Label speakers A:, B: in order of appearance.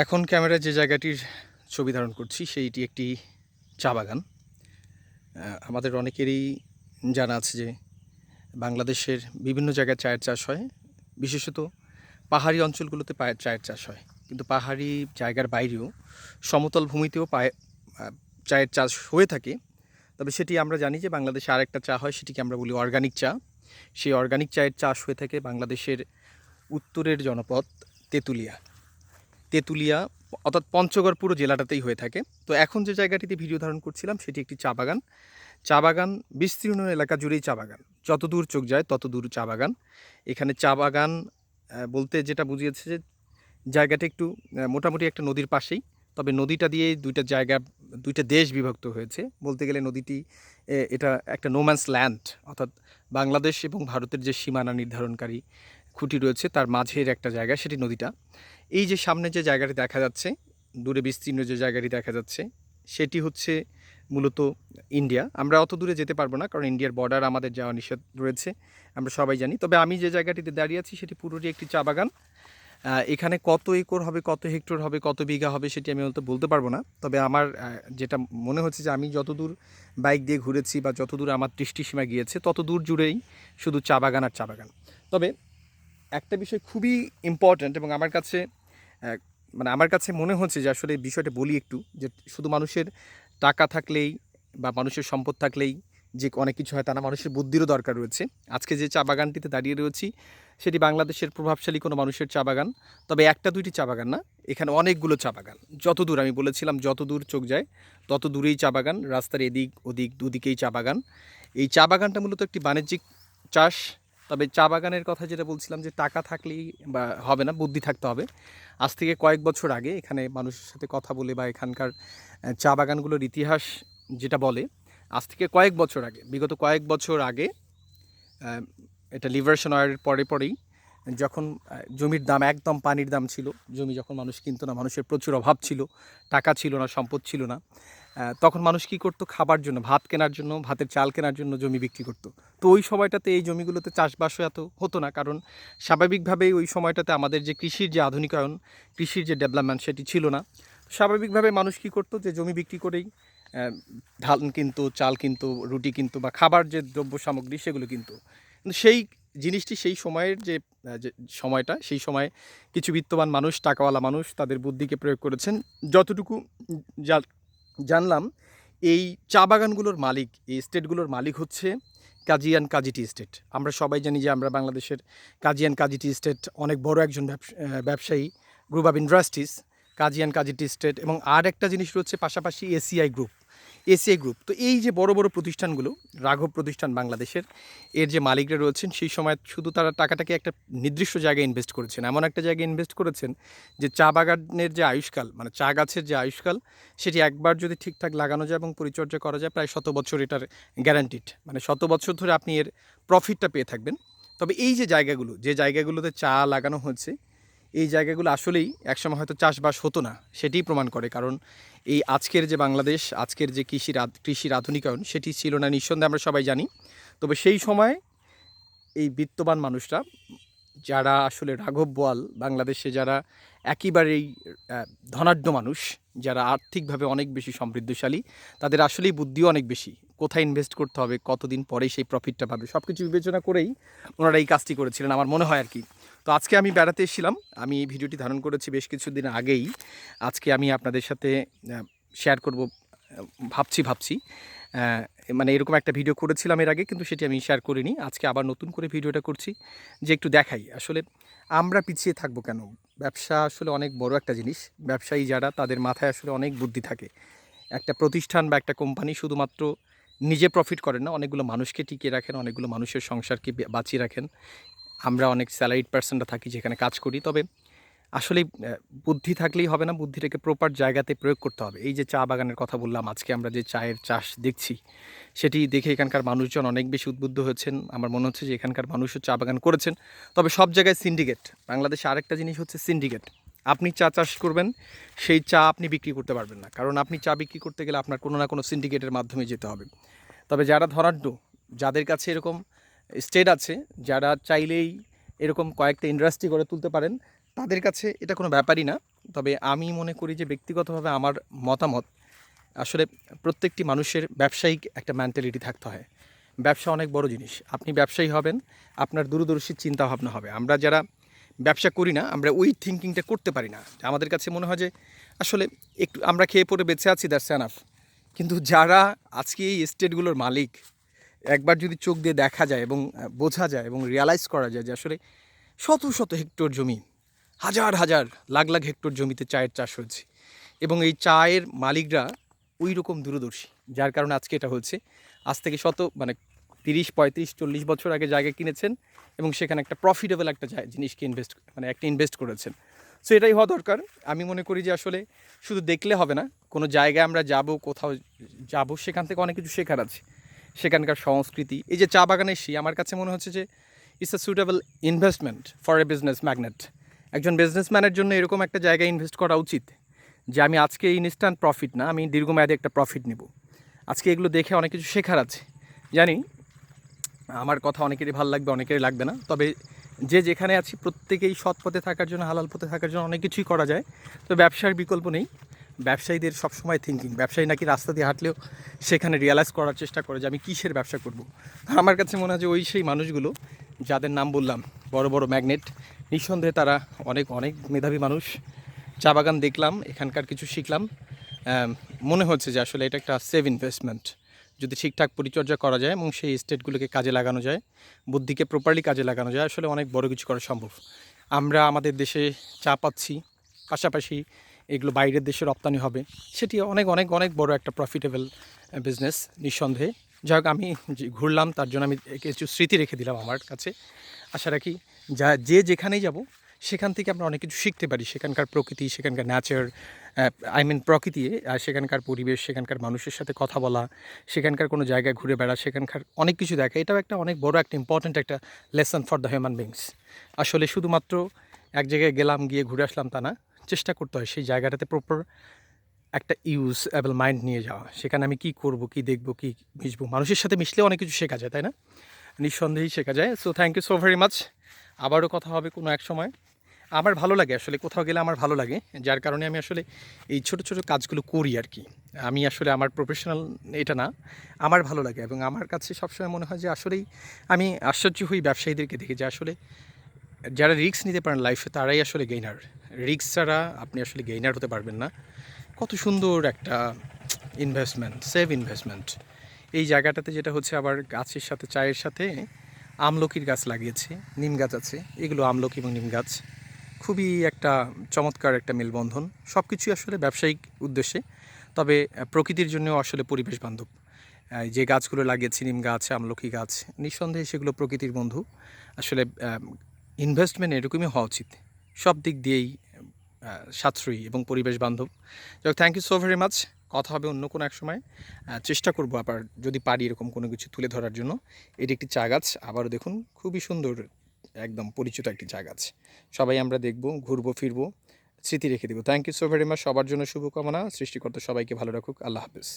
A: এখন ক্যামেরায় যে জায়গাটির ছবি ধারণ করছি, সেইটি একটি চা বাগান। আমাদের অনেকেরই জানা আছে যে বাংলাদেশের বিভিন্ন জায়গায় চায়ের চাষ হয়। বিশেষত পাহাড়ি অঞ্চলগুলোতে পায়ের চায়ের চাষ হয়। কিন্তু পাহাড়ি জায়গার বাইরেও সমতল ভূমিতেও পায়ে চায়ের চাষ হয়ে থাকে। তবে সেটি আমরা জানি যে বাংলাদেশে আরেকটা চা হয়, সেটিকে আমরা বলি অর্গানিক চা। সেই অর্গানিক চায়ের চাষ হয়ে থাকে বাংলাদেশের উত্তরের জনপদ তেঁতুলিয়া। তেঁতুলিয়া, অর্থাৎ পঞ্চগড় পুরো জেলাটাতেই হয়ে থাকে। তো এখন যে জায়গাটিতে ভিডিও ধারণ করছিলাম, সেটি একটি চা বাগান। চা বাগান, বিস্তীর্ণ এলাকা জুড়েই চা বাগান। যত দূর চোখ যায় তত দূর চা বাগান। এখানে চা বাগান বলতে যেটা বুঝিয়েছে যে, জায়গাটা একটু মোটামুটি একটা নদীর পাশেই। তবে নদীটা দিয়ে দুইটা জায়গা, দুইটা দেশ বিভক্ত হয়েছে। বলতে গেলে নদীটি এটা একটা নোম্যান্স ল্যান্ড অর্থাৎ বাংলাদেশ এবং ভারতের যে সীমানা নির্ধারণকারী খুঁটি রয়েছে, তার মাঝের একটা জায়গা, সেটি নদীটা। এই যে সামনে যে জায়গাটি দেখা যাচ্ছে, দূরে বিস্তীর্ণ যে জায়গাটি দেখা যাচ্ছে, সেটি হচ্ছে মূলত ইন্ডিয়া। আমরা অত দূরে যেতে পারব না, কারণ ইন্ডিয়ার বর্ডার আমাদের যাওয়া নিষেধ রয়েছে, আমরা সবাই জানি। তবে আমি যে জায়গাটিতে দাঁড়িয়ে আছি, সেটি পুরোটি একটি চা বাগান। এখানে কত একর হবে, কত হেক্টর হবে, কত বিঘা হবে, সেটি আমি হয়তো বলতে পারব না। তবে আমার যেটা মনে হচ্ছে যে আমি যতদূর বাইক দিয়ে ঘুরেছি বা যতদূর আমার দৃষ্টিসীমা গিয়েছে, তত দূর জুড়েই শুধু চা বাগান আর চা বাগান। তবে একটা বিষয় খুবই ইম্পর্ট্যান্ট এবং আমার কাছে মানে আমার কাছে মনে হচ্ছে যে আসলে বিষয়টা বলি একটু, যে শুধু মানুষের টাকা থাকলেই বা মানুষের সম্পদ থাকলেই যে অনেক কিছু হয় তা না, মানুষের বুদ্ধিরও দরকার রয়েছে। আজকে যে চা বাগানটিতে দাঁড়িয়ে রয়েছি, সেটি বাংলাদেশের প্রভাবশালী কোনো মানুষের চা বাগান, তবে একটা দুইটি চা বাগান না, এখানে অনেকগুলো চা বাগান। যত দূর আমি বলেছিলাম যত দূর চোখ যায় তত দূরেই চা বাগান, রাস্তার এদিক, ওদিক, দুদিকেই চা বাগান। এই চা বাগানটা মূলত একটি বাণিজ্যিক চাষ তবে চা বাগানের কথা যেটা বলছিলাম যে টাকা থাকলেই বা হবে না, বুদ্ধি থাকতে হবে। আজ থেকে কয়েক বছর আগে এখানে মানুষের সাথে কথা বলে বা এখানকার চা বাগানগুলোর ইতিহাস যেটা বলে, আজ থেকে কয়েক বছর আগে, বিগত কয়েক বছর আগে এটা লিভারেশন অয়ের পরে পরেই, যখন জমির দাম একদম পানির দাম ছিল, জমি যখন মানুষ কিনতো না, মানুষের প্রচুর অভাব ছিল, টাকা ছিল না, সম্পদ ছিল না। তখন মানুষ কী করতো? খাবার জন্য, ভাত কেনার জন্য, ভাতের চাল কেনার জন্য জমি বিক্রি করতো। তো ওই সময়টাতে এই জমিগুলোতে চাষবাসও এত হতো না, কারণ স্বাভাবিকভাবেই ওই সময়টাতে আমাদের যে কৃষির যে আধুনিকায়ন, কৃষির যে ডেভেলপমেন্ট সেটি ছিল না। স্বাভাবিকভাবে মানুষ কী করতো? যে জমি বিক্রি করেই ধান কিনতো, চাল কিনতো, রুটি কিনতো বা খাবার যে দ্রব্য সামগ্রী সেগুলো কিনতো। সেই জিনিসটি সেই সময়ের যে যে সময়টা, সেই সময়ে কিছু বিত্তবান মানুষ, টাকাওয়ালা মানুষ তাদের বুদ্ধিকে প্রয়োগ করেছেন। যতটুকু যা- জানলাম, এই চা বাগানগুলোর মালিক, এই স্টেটগুলোর মালিক হচ্ছে কাজিয়ান কাজিটি স্টেট আমরা সবাই জানি যে আমরা বাংলাদেশের কাজিয়ান কাজিটি স্টেট অনেক বড় একজন ব্যবস- ব্যবসায়ী গ্রুপ অফ ইন্ডাস্ট্রিজ কাজিয়ান কাজিটি স্টেট এবং আর একটা জিনিস রয়েছে পাশাপাশি এসিআই গ্রুপ এসিআই গ্রুপ। তো এই যে বড় বড় প্রতিষ্ঠানগুলো, রাঘব প্রতিষ্ঠান বাংলাদেশের, এর যে মালিকরা রয়েছেন, সেই সময় শুধু তারা টাকাটাকে একটা নির্দিষ্ট জায়গায় ইনভেস্ট করেছেন। এমন একটা জায়গায় ইনভেস্ট করেছেন যে চা বাগানের যে আয়ুষ্কাল মানে চা গাছের যে আয়ুষ্কাল, সেটি একবার যদি ঠিকঠাক লাগানো যায় এবং পরিচর্যা করা যায়, প্রায় শত বছর এটার গ্যারান্টিড মানে শত বছর ধরে আপনি এর প্রফিটটা পেয়ে থাকবেন। তবে এই যে জায়গাগুলো, যে জায়গাগুলোতে চা লাগানো হচ্ছে এই জায়গাগুলো আসলেই একসময় হয়তো চাষবাস হতো না, সেটিই প্রমাণ করে। কারণ এই আজকের যে বাংলাদেশ, আজকের যে কৃষির কৃষির আধুনিকায়ন সেটি ছিল না, নিঃসন্দেহে আমরা সবাই জানি। তবে সেই সময় এই বিত্তবান মানুষরা, যারা আসলে রাঘব বোয়াল, বাংলাদেশে যারা একেবারেই ধনাঢ্য মানুষ, যারা আর্থিকভাবে অনেক বেশি সমৃদ্ধশালী, তাদের আসলেই বুদ্ধিও অনেক বেশি। কোথায় ইনভেস্ট করতে হবে, কতদিন পরে সেই প্রফিটটা পাবে সব কিছু বিবেচনা করেই ওনারা এই কাজটি করেছিলেন, আমার মনে হয় আর কি। তো আজকে আমি বেড়াতে এসেছিলাম। আমি এই ভিডিওটি ধারণ করেছি বেশ কিছুদিন আগেই। আজকে আমি আপনাদের সাথে শেয়ার করব ভাবছি ভাবছি। মানে এরকম একটা ভিডিও করেছিলাম এর আগে, কিন্তু সেটি আমি শেয়ার করিনি। আজকে আবার নতুন করে ভিডিওটা করছি যে একটু দেখাই। আসলে আমরা পিছিয়ে থাকব কেন? ব্যবসা আসলে অনেক বড় একটা জিনিস। ব্যবসায়ী যারা, তাদের মাথায় আসলে অনেক বুদ্ধি থাকে। একটা প্রতিষ্ঠান বা একটা কোম্পানি শুধুমাত্র নিজে প্রফিট করেন না, অনেকগুলো মানুষকে টিকিয়ে রাখেন, অনেকগুলো মানুষের সংসারকে বাঁচিয়ে রাখেন। আমরা অনেক স্যালারিড পার্সনরা থাকি যেখানে কাজ করি, তবে আসলে বুদ্ধি থাকলেই হবে না, বুদ্ধিটাকে প্রপার জায়গাতে প্রয়োগ করতে হবে। এই যে চা বাগানের কথা বললাম, আজকে আমরা যে চায়ের চাষ দেখছি, সেটি দেখে এখানকার মানুষজন অনেক বেশি উদ্বুদ্ধ হয়েছেন। আমার মনে হচ্ছে যে এখানকার মানুষও চা বাগান করেছেন। তবে সব জায়গায় সিন্ডিকেট বাংলাদেশে আরেকটা জিনিস হচ্ছে সিন্ডিকেট আপনি চা চাষ করবেন, সেই চা আপনি বিক্রি করতে পারবেন না। কারণ আপনি চা বিক্রি করতে গেলে আপনার কোনো না কোনো সিন্ডিকেটের মাধ্যমে যেতে হবে। তবে যারা ধনাঢ্য, যাদের কাছে এরকম স্টেট আছে, যারা চাইলেই এরকম কয়েকটা ইন্ডাস্ট্রি করে তুলতে পারেন, তাদের কাছে এটা কোনো ব্যাপারই না। তবে আমি মনে করি যে ব্যক্তিগতভাবে আমার মতামত, আসলে প্রত্যেকটি মানুষের ব্যবসায়িক একটা মেন্টালিটি থাকতে হয়। ব্যবসা অনেক বড় জিনিস। আপনি ব্যবসায়ী হবেন, আপনার দূরদর্শী চিন্তা ভাবনা হবে। আমরা যারা ব্যবসা করি না, আমরা ওই থিঙ্কিংটা করতে পারি না। আমাদের কাছে মনে হয় যে, আসলে একটু আমরা খেয়ে পরে বেঁচে আছি দ্যাটস অ্যানাফ কিন্তু যারা আজকে এই স্টেটগুলোর মালিক একবার যদি চোখ দিয়ে দেখা যায় এবং বোঝা যায় এবং রিয়ালাইজ করা যায় যে আসলে শত শত হেক্টর জমি, হাজার হাজার, লাখ লাখ হেক্টর জমিতে চায়ের চাষ হচ্ছে এবং এই চায়ের মালিকরা ওই রকম দূরদর্শী, যার কারণে আজকে এটা হচ্ছে আজ থেকে শত মানে তিরিশ, পঁয়ত্রিশ, চল্লিশ বছর আগে জায়গা কিনেছেন এবং সেখানে একটা প্রফিটেবল একটা জিনিসকে ইনভেস্ট মানে একটা ইনভেস্ট করেছেন। সো এটাই হওয়া দরকার। আমি মনে করি যে আসলে শুধু দেখলে হবে না, কোনো জায়গায় আমরা যাব, কোথাও যাব, সেখান থেকে অনেক কিছু শেখার আছে। সেখানকার সংস্কৃতি। এই যে চা বাগানে এসি আমার কাছে মনে হচ্ছে যে it's a suitable investment for a business magnate একজন বিজনেসম্যানের জন্য এরকম একটা জায়গায় ইনভেস্ট করা উচিত যে আমি আজকে ইনস্ট্যান্ট প্রফিট না, আমি দীর্ঘমেয়াদে একটা প্রফিট নেব। আজকে এগুলো দেখে অনেক কিছু শেখার আছে। জানি, আমার কথা অনেকেরই ভালো লাগবে, অনেকেরই লাগবে না। তবে যে যেখানে আছি, প্রত্যেকেই সৎ পথে থাকার জন্য, হালাল পথে থাকার জন্য অনেক কিছুই করা যায়। তো ব্যবসার বিকল্প নেই। ব্যবসায়ীদের সবসময় থিঙ্কিং ব্যবসায়ী নাকি রাস্তা দিয়ে হাঁটলেও সেখানে রিয়ালাইজ করার চেষ্টা করে যে আমি কিসের ব্যবসা করব। আমার কাছে মনে হয় যে ওই সেই মানুষগুলো যাদের নাম বললাম, বড় বড় ম্যাগনেট নিঃসন্দেহে তারা অনেক অনেক মেধাবী মানুষ। চা বাগান দেখলাম, এখানকার কিছু শিখলাম। মনে হচ্ছে যে আসলে এটা একটা সেভ ইনভেস্টমেন্ট যদি ঠিকঠাক পরিচর্যা করা যায় এবং সেই স্টেটগুলোকে কাজে লাগানো যায়, বুদ্ধিকে প্রপারলি কাজে লাগানো যায়, আসলে অনেক বড় কিছু করা সম্ভব। আমরা আমাদের দেশে চা পাচ্ছি, পাশাপাশি এগুলো বাইরের দেশে রপ্তানি হবে, সেটি অনেক অনেক অনেক বড় একটা প্রফিটেবল বিজনেস নিঃসন্দেহে। যাই হোক, আমি ঘুরলাম, তার জন্য আমি কিছু স্মৃতি রেখে দিলাম আমার কাছে। আশা রাখি যা, যে যেখানেই যাব, সেখান থেকে আমরা অনেক কিছু শিখতে পারি। সেখানকার প্রকৃতি, সেখানকার ন্যাচার আই মিন প্রকৃতি, আর সেখানকার পরিবেশ, সেখানকার মানুষের সাথে কথা বলা, সেখানকার কোনো জায়গায় ঘুরে বেড়া, সেখানকার অনেক কিছু দেখা। এটাও একটা অনেক বড়, একটা ইম্পর্ট্যান্ট একটা lesson for the human beings আসলে শুধুমাত্র এক জায়গায় গেলাম, গিয়ে ঘুরে আসলাম তা না চেষ্টা করতে হয় সেই জায়গাটাতে প্রপার একটা ইউজ অ্যাবল মাইন্ড নিয়ে যাওয়া। সেখানে আমি কি করব, কি দেখব, কি মিশবো? মানুষের সাথে মিশলে অনেক কিছু শেখা যায়, তাই না? নিঃসন্দেহেই শেখা যায়। So thank you so very much আবারও কথা হবে কোনো এক সময়। আমার ভালো লাগে আসলে, কোথাও গেলে আমার ভালো লাগে। যার কারণে আমি আসলে এই ছোট ছোট কাজগুলো করি আর কি। আমি আসলে আমার প্রফেশনাল এটা না, আমার ভালো লাগে। এবং আমার কাছে সবসময় মনে হয় যে আসলেই আমি আশ্চর্য হই ব্যবসায়ীদেরকে দেখে যে আসলে যারা রিক্স নিতে পারেন লাইফে তারাই আসলে গেইনার রিক্স ছাড়া আপনি আসলে গেইনার হতে পারবেন না। কত সুন্দর একটা ইনভেস্টমেন্ট সেভ ইনভেস্টমেন্ট এই জায়গাটাতে যেটা হচ্ছে আবার গাছের সাথে, চায়ের সাথে আমলকির গাছ লাগিয়েছে, নিম গাছ আছে। এগুলো আমলকি এবং নিম গাছ। খুবই একটা চমৎকার একটা মেলবন্ধন। সব কিছুই আসলে ব্যবসায়িক উদ্দেশ্যে। তবে প্রকৃতির জন্যও আসলে পরিবেশ বান্ধব। যে গাছগুলো লাগিয়েছি, নিম গাছ, আমলকি গাছ, নিঃসন্দেহে সেগুলো প্রকৃতির বন্ধু। আসলে ইনভেস্টমেন্ট এরকমই হওয়া উচিত। সব দিক দিয়েই সাশ্রয়ী এবং পরিবেশ বান্ধব। যাই thank you so very much কথা হবে অন্য কোনো এক সময়। চেষ্টা করব আবার যদি পারি এরকম কোনো কিছু তুলে ধরার জন্য। এটি একটি চা গাছ। আবারও দেখুন, খুবই সুন্দর, একদম পরিচিত একটি চা গাছ। সবাই আমরা দেখব, ঘুরবো, ফিরবো, স্মৃতি রেখে দেবো। Thank you so very much সবার জন্য শুভকামনা। সৃষ্টিকর্তা সবাইকে ভালো রাখুক। আল্লাহ হাফিজ।